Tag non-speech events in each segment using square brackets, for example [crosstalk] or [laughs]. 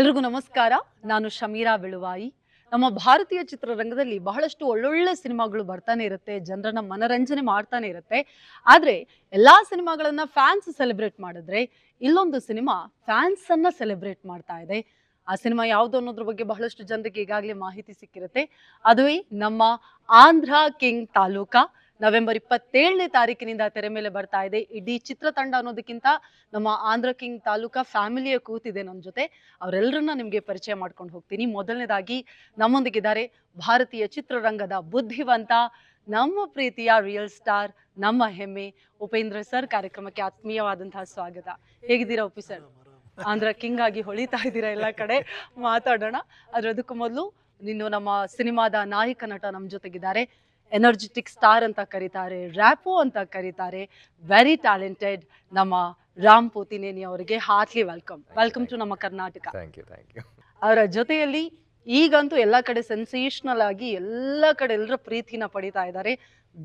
ಎಲ್ರಿಗೂ ನಮಸ್ಕಾರ. ನಾನು ಶಮೀರಾ ಬಿಳುವಾಯಿ. ನಮ್ಮ ಭಾರತೀಯ ಚಿತ್ರರಂಗದಲ್ಲಿ ಬಹಳಷ್ಟು ಒಳ್ಳೊಳ್ಳೆ ಸಿನಿಮಾಗಳು ಬರ್ತಾನೆ ಇರುತ್ತೆ, ಜನರನ್ನ ಮನರಂಜನೆ ಮಾಡ್ತಾನೆ ಇರುತ್ತೆ. ಆದ್ರೆ ಎಲ್ಲಾ ಸಿನಿಮಾಗಳನ್ನ ಫ್ಯಾನ್ಸ್ ಸೆಲೆಬ್ರೇಟ್ ಮಾಡಿದ್ರೆ ಇಲ್ಲೊಂದು ಸಿನಿಮಾ ಫ್ಯಾನ್ಸ್ ಅನ್ನ ಸೆಲೆಬ್ರೇಟ್ ಮಾಡ್ತಾ ಇದೆ. ಆ ಸಿನಿಮಾ ಯಾವುದು ಅನ್ನೋದ್ರ ಬಗ್ಗೆ ಬಹಳಷ್ಟು ಜನರಿಗೆ ಈಗಾಗಲೇ ಮಾಹಿತಿ ಸಿಕ್ಕಿರುತ್ತೆ. ಅದುವೇ ನಮ್ಮ ಆಂಧ್ರ ಕಿಂಗ್ ತಾಲೂಕಾ. ನವೆಂಬರ್ ಇಪ್ಪತ್ತೇಳನೇ ತಾರೀಕಿನಿಂದ ತೆರೆ ಮೇಲೆ ಬರ್ತಾ ಇದೆ. ಇಡೀ ಚಿತ್ರತಂಡ ಅನ್ನೋದಕ್ಕಿಂತ ನಮ್ಮ ಆಂಧ್ರ ಕಿಂಗ್ ತಾಲೂಕಾ ಫ್ಯಾಮಿಲಿಯ ಕೂತಿದೆ ನನ್ನ ಜೊತೆ. ಅವರೆಲ್ಲರನ್ನ ನಿಮಗೆ ಪರಿಚಯ ಮಾಡ್ಕೊಂಡು ಹೋಗ್ತೀನಿ. ಮೊದಲನೇದಾಗಿ ನಮ್ಮೊಂದಿಗಿದ್ದಾರೆ ಭಾರತೀಯ ಚಿತ್ರರಂಗದ ಬುದ್ಧಿವಂತ, ನಮ್ಮ ಪ್ರೀತಿಯ ರಿಯಲ್ ಸ್ಟಾರ್ ನಮ್ಮ ಹೆಮ್ಮೆ ಉಪೇಂದ್ರ ಸರ್ ಕಾರ್ಯಕ್ರಮಕ್ಕೆ ಆತ್ಮೀಯವಾದಂತಹ ಸ್ವಾಗತ. ಹೇಗಿದ್ದೀರಾ ಉಪಿ ಸರ್? ಆಂಧ್ರ ಕಿಂಗ್ ಆಗಿ ಹೊಳಿತಾ ಇದ್ದೀರಾ ಎಲ್ಲ ಕಡೆ? ಮಾತಾಡೋಣ. ಅದಕ್ಕೂ ಮೊದಲು ನಿನ್ನ ನಮ್ಮ ಸಿನಿಮಾದ ನಾಯಕ ನಟ ನಮ್ಮ ಜೊತೆಗಿದ್ದಾರೆ. ಎನರ್ಜೆಟಿಕ್ ಸ್ಟಾರ್ ಅಂತ ಕರೀತಾರೆ ರ್ಯಾಪೋ ಅಂತ ಕರೀತಾರೆ. ವೆರಿ ಟ್ಯಾಲೆಂಟೆಡ್ ನಮ್ಮ ರಾಮ್ ಪೋತಿನೇನಿ ಅವರಿಗೆ ಹಾರ್ಟ್ಲಿ ವೆಲ್ಕಮ್ ವೆಲ್ಕಮ್ ಟು ನಮ್ಮ ಕರ್ನಾಟಕ. ಅವರ ಜೊತೆಯಲ್ಲಿ ಈಗಂತೂ ಎಲ್ಲ ಕಡೆ ಸೆನ್ಸೇಷನಲ್ ಆಗಿ ಎಲ್ಲ ಕಡೆ ಎಲ್ಲರ ಪ್ರೀತಿನ ಪಡಿತಾ ಇದ್ದಾರೆ.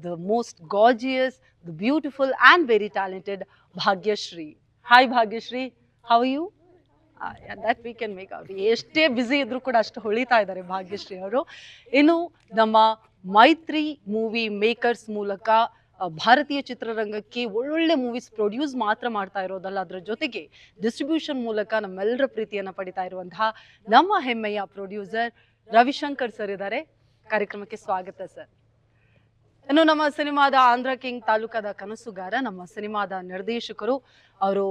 The most gorgeous the beautiful and very talented Bhagyashree. Hi Bhagyashree how you that we can make ಅವ್ರು ಎಷ್ಟೇ ಬ್ಯುಸಿ ಇದ್ರು ಕೂಡ ಅಷ್ಟು ಹೊಳಿತಾ ಇದ್ದಾರೆ ಭಾಗ್ಯಶ್ರೀ ಅವರು. ಇನ್ನು ನಮ್ಮ ಮೈತ್ರಿ ಮೂವಿ ಮೇಕರ್ಸ್ ಮೂಲಕ ಭಾರತೀಯ ಚಿತ್ರರಂಗಕ್ಕೆ ಒಳ್ಳೊಳ್ಳೆ ಮೂವೀಸ್ ಪ್ರೊಡ್ಯೂಸ್ ಮಾತ್ರ ಮಾಡ್ತಾ ಇರೋದಲ್ಲ. ಅದರ ಜೊತೆಗೆ ಡಿಸ್ಟ್ರಿಬ್ಯೂಷನ್ ಮೂಲಕ ನಮ್ಮೆಲ್ಲರ ಪ್ರೀತಿಯನ್ನು ಪಡಿತಾ ಇರುವಂತಹ ನಮ್ಮ ಹೆಮ್ಮೆಯ ಪ್ರೊಡ್ಯೂಸರ್ ರವಿಶಂಕರ್ ಸರ್ ಇದ್ದಾರೆ. ಕಾರ್ಯಕ್ರಮಕ್ಕೆ ಸ್ವಾಗತ ಸರ್. ಇನ್ನು ನಮ್ಮ ಸಿನಿಮಾದ ಆಂಧ್ರ ಕಿಂಗ್ ತಾಲೂಕಾದ ಕನಸುಗಾರ, ನಮ್ಮ ಸಿನಿಮಾದ ನಿರ್ದೇಶಕರು ಅವರು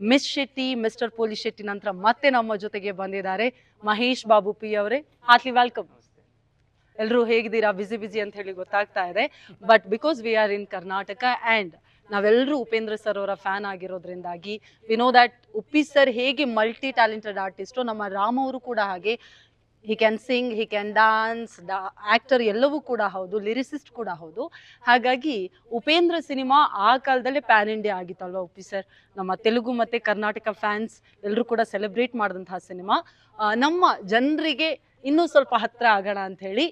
ಮಿಸ್ ಶೆಟ್ಟಿ, ಮಿಸ್ಟರ್ ಪೋಲಿ ಶೆಟ್ಟಿ ನಂತರ ಮತ್ತೆ ನಮ್ಮ ಜೊತೆಗೆ ಬಂದಿದ್ದಾರೆ. ಮಹೇಶ್ ಬಾಬು ಪಿ ಅವರೇ, ಹಾರ್ಟ್ಲಿ ವೆಲ್ಕಮ್. ಎಲ್ಲರೂ ಹೇಗಿದ್ದೀರಾ? ಬಿಸಿ ಬಿಸಿ ಅಂತ ಹೇಳಿ ಗೊತ್ತಾಗ್ತಾ ಇದೆ. But because we are in Karnataka and ನಾವೆಲ್ಲರೂ ಉಪೇಂದ್ರ ಸರ್ ಅವರ fan ಆಗಿರೋದ್ರಿಂದಾಗಿ we know that Uppi sir ಹೇಗೆ ಮಲ್ಟಿ ಟ್ಯಾಲೆಂಟೆಡ್ ಆರ್ಟಿಸ್ಟು ನಮ್ಮ ರಾಮ್ ಅವರು ಕೂಡ ಹಾಗೆ he can sing he can dance ಡಾ ಆ್ಯಕ್ಟರ್ ಎಲ್ಲವೂ ಕೂಡ ಹೌದು ಲಿರಿಸಿಸ್ಟ್ ಕೂಡ ಹೌದು. ಹಾಗಾಗಿ ಉಪೇಂದ್ರ ಸಿನಿಮಾ ಆ ಕಾಲದಲ್ಲೇ ಪ್ಯಾನ್ ಇಂಡಿಯಾ ಆಗಿತ್ತಲ್ವ ಉಪ್ಪಿ ಸರ್ ನಮ್ಮ ತೆಲುಗು ಮತ್ತು ಕರ್ನಾಟಕ ಫ್ಯಾನ್ಸ್ ಎಲ್ಲರೂ ಕೂಡ ಸೆಲೆಬ್ರೇಟ್ ಮಾಡಿದಂತಹ ಸಿನಿಮಾ. ನಮ್ಮ ಜನರಿಗೆ ಇನ್ನೂ ಸ್ವಲ್ಪ ಹತ್ತಿರ ಆಗೋಣ ಅಂತ ಹೇಳಿ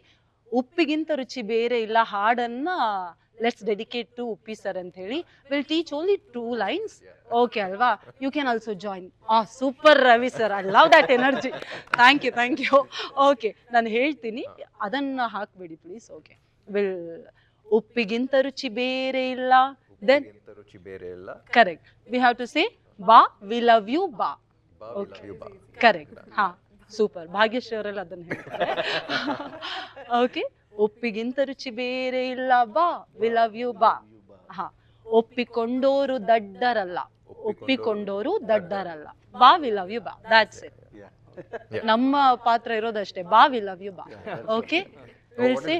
ಉಪ್ಪಿಗಿಂತ ರುಚಿ ಬೇರೆ ಇಲ್ಲ ಹಾಡನ್ನ let's dedicate to Uppi sir ಅಂತ ಹೇಳಿ will teach only two lines okay ಅಲ್ವಾ? ಯು ಕ್ಯಾನ್ ಆಲ್ಸೋ ಜಾಯಿನ್ ಆ super Ravi sir I love that energy thank you thank you okay ನಾನು ಹೇಳ್ತೀನಿ. ಅದನ್ನ ಹಾಕ್ಬೇಡಿ ಪ್ಲೀಸ್ ಓಕೆ ವಿಲ್ ಉಪ್ಪಿಗಿಂತ ರುಚಿ ಬೇರೆ ಇಲ್ಲ ದೆನ್ ರುಚಿ ಬೇರೆ ಇಲ್ಲ. Correct we have to say ಬಾ ವಿ ಲವ್ ಯು ಬಾ. ಓಕೆ ಕರೆಕ್ಟ್ ಹಾ. ಸೂಪರ್ ಭಾಗ್ಯಶ್ರೀ ಅವರೆಲ್ಲ ಅದನ್ನ ಹೇಳ್ತಾರೆ. [laughs] ಓಕೆ ಒಪ್ಪಿಗಿಂತ ರುಚಿ ಬೇರೆ ಇಲ್ಲ. ಬಾ. ವಿ ಲವ್ ಯು ಬಾ. ಹಾ. ಒಪ್ಪಿಕೊಂಡೋರು ದಡ್ಡರಲ್ಲ. ಒಪ್ಪಿಕೊಂಡೋರು ದಡ್ಡರಲ್ಲ. ಬಾ ವಿ ಲವ್ ಯು ಬಾ. That's it. ನಮ್ಮ ಪಾತ್ರ ಇರೋದಷ್ಟೇ. ಬಾ ವಿ ಲವ್ ಯು ಬಾ. Okay will say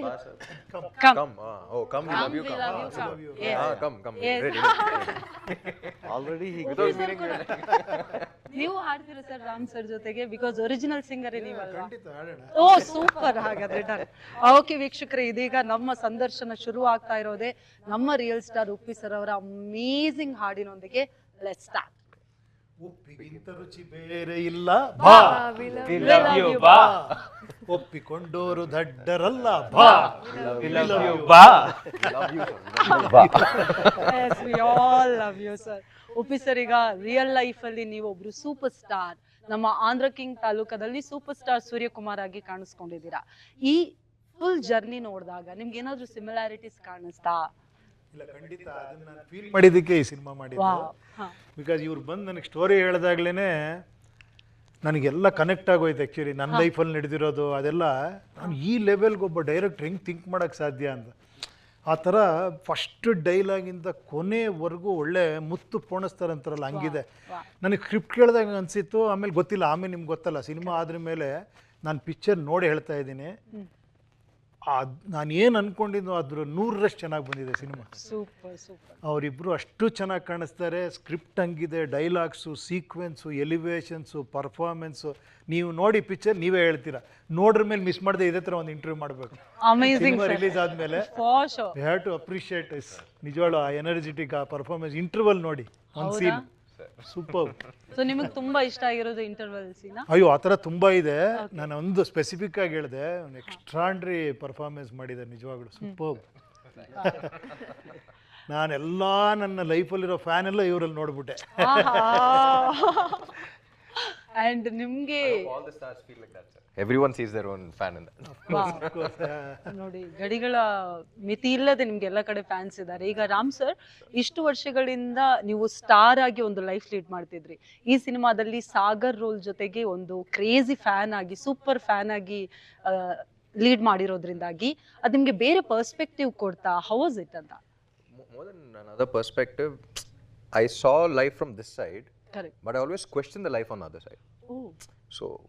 come come oh come we love you we come love you, come. Yes. Come come Yes. Ready already without meaning ನೀವು ಹಾಡ್ತೀರಾ sir Ram sir ಜೊತೆಗೆ? Because original singer ನೀವಲ್ವಾ? ಓ super ಹಾಗಾದ್ರೆ done okay ವೀಕ್ಷಕರೇ ಇದೀಗ ನಮ್ಮ ಸಂದರ್ಶನ ಶುರು ಆಗ್ತಾ ಇರೋದೇ ನಮ್ಮ ರಿಯಲ್ ಸ್ಟಾರ್ ಉಪ್ಪಿ ಸರ್ ಅವರ ಅಮೇಸಿಂಗ್ ಹಾಡಿನೊಂದಿಗೆ ಲೆಟ್ ಸ್ಟಾರ್ಟ್ ಉಪ್ಪಿಗಿಂತ ರುಚಿ ಬೇರೆ ಇಲ್ಲ. ಬಾ. ಬಾ. ಒಪ್ಪಿಕೊಂಡೋರು ದಡ್ಡರಲ್ಲ ಬಾ. ಬಾ. Love you sir Uppi sir ಈಗ ರಿಯಲ್ ಲೈಫ್ ಅಲ್ಲಿ ನೀವು ಒಬ್ರು ಸೂಪರ್ ಸ್ಟಾರ್ ನಮ್ಮ ಆಂಧ್ರ ಕಿಂಗ್ ತಾಲೂಕದಲ್ಲಿ ಸೂಪರ್ ಸ್ಟಾರ್ ಸೂರ್ಯಕುಮಾರ್ ಆಗಿ ಕಾಣಿಸ್ಕೊಂಡಿದ್ದೀರಾ. ಈ ಫುಲ್ ಜರ್ನಿ ನೋಡಿದಾಗ ನಿಮ್ಗೆ ಏನಾದ್ರು ಸಿಮಿಲಾರಿಟೀಸ್ ಕಾಣಿಸ್ತಾ? ಇಲ್ಲ ಖಂಡಿತ ಅದನ್ನ ನಾನು ಫೀಲ್ ಮಾಡಿದ್ದಕ್ಕೆ ಈ ಸಿನಿಮಾ ಮಾಡಿದ್ದು. ಬಿಕಾಸ್ ಇವ್ರು ಬಂದು ನನಗೆ ಸ್ಟೋರಿ ಹೇಳಿದಾಗ್ಲೇ ನನಗೆಲ್ಲ ಕನೆಕ್ಟ್ ಆಗೋಯ್ತು ಆ್ಯಕ್ಚುಲಿ ನನ್ನ ಲೈಫಲ್ಲಿ ನಡೆದಿರೋದು ಅದೆಲ್ಲ. ನಾನು ಈ ಲೆವೆಲ್ಗೆ ಒಬ್ಬ ಡೈರೆಕ್ಟ್ ಹೆಂಗೆ ಥಿಂಕ್ ಮಾಡೋಕ್ಕೆ ಸಾಧ್ಯ ಅಂತ. ಆ ಥರ ಫಸ್ಟ್ ಡೈಲಾಗಿಂದ ಕೊನೆವರೆಗೂ ಒಳ್ಳೆ ಮುತ್ತು ಪೋಣಿಸ್ತಾರಂತಾರಲ್ಲ ಹಂಗಿದೆ. ನನಗೆ ಸ್ಕ್ರಿಪ್ಟ್ ಕೇಳಿದಾಗ ಅನಿಸಿತ್ತು ಆಮೇಲೆ ಗೊತ್ತಿಲ್ಲ ಆಮೇಲೆ ನಿಮ್ಗೆ ಗೊತ್ತಲ್ಲ ಸಿನಿಮಾ ಆದ್ರ ಮೇಲೆ ನಾನು ಪಿಕ್ಚರ್ ನೋಡಿ ಹೇಳ್ತಾ ಇದ್ದೀನಿ. ನಾನು ಏನು ಅಂದ್ಕೊಂಡಿದ್ದು ಅದ್ರ ನೂರರಷ್ಟು ಚೆನ್ನಾಗಿ ಬಂದಿದೆ ಸಿನಿಮಾ. Super super. ಅವರಿಬ್ಬರು ಅಷ್ಟು ಚೆನ್ನಾಗಿ ಕಾಣಿಸ್ತಾರೆ ಸ್ಕ್ರಿಪ್ಟ್ ಹಂಗಿದೆ ಡೈಲಾಗ್ಸು ಸೀಕ್ವೆನ್ಸು ಎಲಿವೇಶನ್ಸು ಪರ್ಫಾರ್ಮೆನ್ಸು. ನೀವು ನೋಡಿ ಪಿಕ್ಚರ್ ನೀವೇ ಹೇಳ್ತೀರಾ. ನೋಡ್ರ ಮೇಲೆ ಮಿಸ್ ಮಾಡದೆ ಇದೇ ಥರ ಒಂದು ಇಂಟರ್ವ್ಯೂ ಮಾಡಬೇಕು. ರಿಲೀಸ್ ಆದಮೇಲೆ ಹ್ಯಾವ್ ಟು ಅಪ್ರಿಷಿಯೇಟ್ ಇಸ್ ನಿಜವಾಳು ಆ ಎನರ್ಜೆಟಿಕ್ ಆ ಪರ್ಫಾರ್ಮೆನ್ಸ್ ಇಂಟರ್ವಲ್ ನೋಡಿ ಒಂದು ಸೀನ್ ಸೂಪರ್ ಸೊ ನಿಮಗೆ ತುಂಬಾ ಇಷ್ಟ ಆಗಿರೋದು ಇಂಟರ್ವಲ್ ಸೀನ್ ಅಯ್ಯೋ ಆ ಥರ ತುಂಬ ಇದೆ. ನಾನು ಒಂದು ಸ್ಪೆಸಿಫಿಕ್ ಆಗಿ ಹೇಳಿದೆ ಒಂದು ಎಕ್ಸ್ಟ್ರಾಂಡ್ರಿ ಪರ್ಫಾರ್ಮೆನ್ಸ್ ಮಾಡಿದ್ದಾರೆ ನಿಜವಾಗ್ಲೂ ಸೂಪರ್ [laughs] ನಾನೆಲ್ಲ ನನ್ನ ಲೈಫಲ್ಲಿರೋ ಫ್ಯಾನ್ ಎಲ್ಲ ಇವರಲ್ಲಿ ನೋಡ್ಬಿಟ್ಟೆ. ಅಂಡ್ ನಿಮ್ಗೆ everyone stars there like fan sir. Everyone sees their own fan in that. ನೋಡಿ ಗಡಿಗಳ ಮಿತಿ ಇಲ್ಲದೆ ನಿಮ್ಗೆ ಎಲ್ಲ ಕಡೆ ಫ್ಯಾನ್ಸ್ ಇದ್ದಾರೆ. ಈಗ ರಾಮ್ ಸರ್ ಇಷ್ಟು ವರ್ಷಗಳಿಂದ ನೀವು ಸ್ಟಾರ್ ಆಗಿ ಒಂದು ಲೈಫ್ ಲೀಡ್ ಮಾಡ್ತಿದ್ರಿ. ಈ ಸಿನಿಮಾದಲ್ಲಿ ಸಾಗರ್ ರೋಲ್ ಜೊತೆಗೆ ಒಂದು ಕ್ರೇಜಿ ಫ್ಯಾನ್ ಆಗಿ ಸೂಪರ್ ಫ್ಯಾನ್ ಆಗಿ ಲೀಡ್ ಮಾಡಿರೋದ್ರಿಂದಾಗಿ ಅದು ನಿಮ್ಗೆ ಬೇರೆ ಪರ್ಸ್ಪೆಕ್ಟಿವ್ ಕೊಡ್ತಾ ಹೌಸ್ ಇಟ್ ಅಂತ? I More life from this side saw life from Correct. But I always question the life on the other side. Oh. So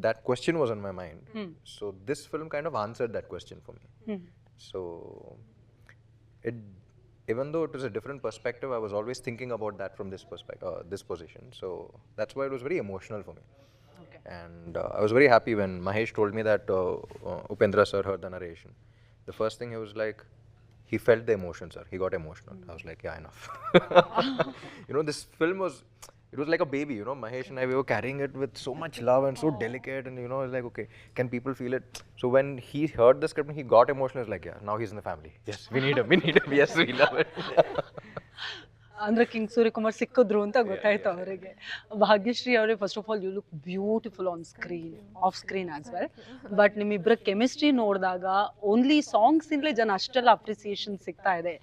that question was on my mind. Hmm. So this film kind of answered that question for me. Hmm. So it, even though it was a different perspective, I was always thinking about that from this perspective, uh, this position. So that's why it was very emotional for me. Okay. And uh, I was very happy when Mahesh told me that uh, uh Upendra sir heard the narration. The first thing he was like, he felt the emotion, sir. He got emotional. Mm. I was like, yeah, enough. [laughs] [laughs] you know, this film was it was like a baby, you know. Mahesh and I, we were carrying it with so much love and so delicate. And, you know, it's like, okay, can people feel it? So when he heard the script and he got emotional, it's like, yeah, now he's in the family. Yes, we need him. We need him. Yes, we love it. ಅಂದ್ರೆ king Suryakumar ಸಿಕ್ಕಿದ್ರು ಅಂತ ಗೊತ್ತಾಯ್ತು ಅವರಿಗೆ ಭಾಗ್ಯಶ್ರೀ ಅವರೇ first of all you look beautiful on screen off screen as well but ನಿಮ್ಮಿಬ್ಬರ chemistry ನೋಡಿದಾಗ only songs ಇಂದಲೇ ಜನ ಅಷ್ಟೆಲ್ಲ ಅಪ್ರಿಸಿಯೇಷನ್ ಸಿಗ್ತಾ ಇದೆ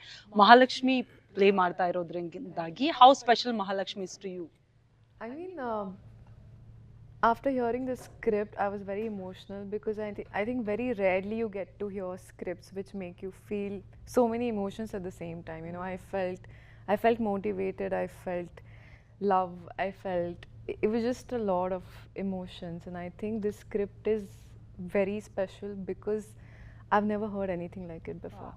ಮಹಾಲಕ್ಷ್ಮಿ ಪ್ಲೇ ಮಾಡ್ತಾ ಇರೋದ್ರಿಂದಾಗಿ how special Mahalakshmi is to you I mean, um, after hearing the script, I was very emotional because I, thi- I think very rarely you get to hear scripts which make you feel so many emotions at the same time. You know, I felt, I felt motivated. I felt love. I felt it it was just a lot of emotions, and I think this script is very special because I've never heard anything like it before.